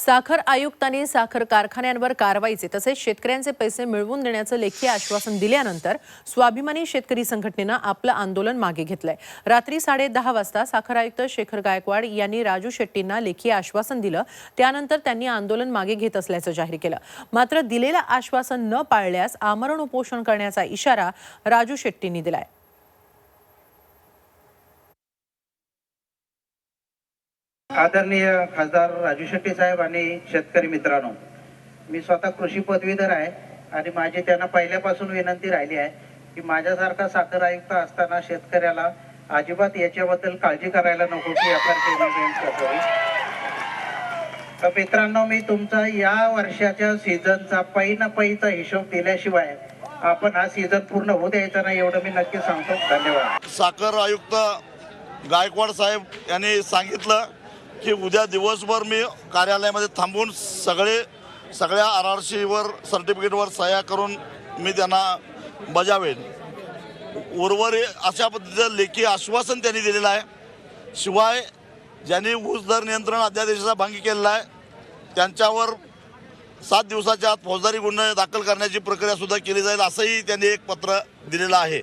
साखर आयुक्तांनी साखर कारखान्यांवर कारवाईचे तसेच शेतकऱ्यांचे पैसे मिळवून देण्याचं लेखी आश्वासन दिल्यानंतर स्वाभिमानी शेतकरी संघटनेनं आपलं आंदोलन मागे घेतलंय. रात्री साडे दहा वाजता साखर आयुक्त शेखर गायकवाड यांनी राजू शेट्टींना लेखी आश्वासन दिलं. त्यानंतर त्यांनी आंदोलन मागे घेत असल्याचं जाहीर केलं. मात्र दिलेलं आश्वासन न पाळल्यास आमरण उपोषण करण्याचा इशारा राजू शेट्टींनी दिलाय. आदरणीय खासदार राजू शेट्टी साहेब आणि शेतकरी मित्रांनो मी स्वतः कृषी पदवीधर आहे आणि माझी त्यांना पहिल्यापासून विनंती राहिली आहे की माझ्यासारखा साखर आयुक्त असताना शेतकऱ्याला अजिबात याच्याबद्दल काळजी करायला नको की तर मित्रांनो मी तुमचा या वर्षाच्या सीझनचा पै न पैचा हिशोब दिल्याशिवाय आपण हा सीझन पूर्ण होऊ द्यायचा नाही एवढं मी नक्की सांगतो. धन्यवाद. साखर आयुक्त गायकवाड साहेब यांनी सांगितलं की उद्या दिवसभर मी कार्यालयामध्ये थांबून सगळे सगळ्या आर आर सीवर सर्टिफिकेटवर सह्या करून मी त्यांना बजावेन. उर्वरित अशा पद्धतीचं लेखी आश्वासन त्यांनी दिलेलं आहे. शिवाय ज्यांनी ऊस दर नियंत्रण अध्यादेशाचा भंग केलेला आहे त्यांच्यावर सात दिवसाच्या आत फौजदारी गुन्हे दाखल करण्याची प्रक्रियासुद्धा केली जाईल असंही त्यांनी एक पत्र दिलेलं आहे.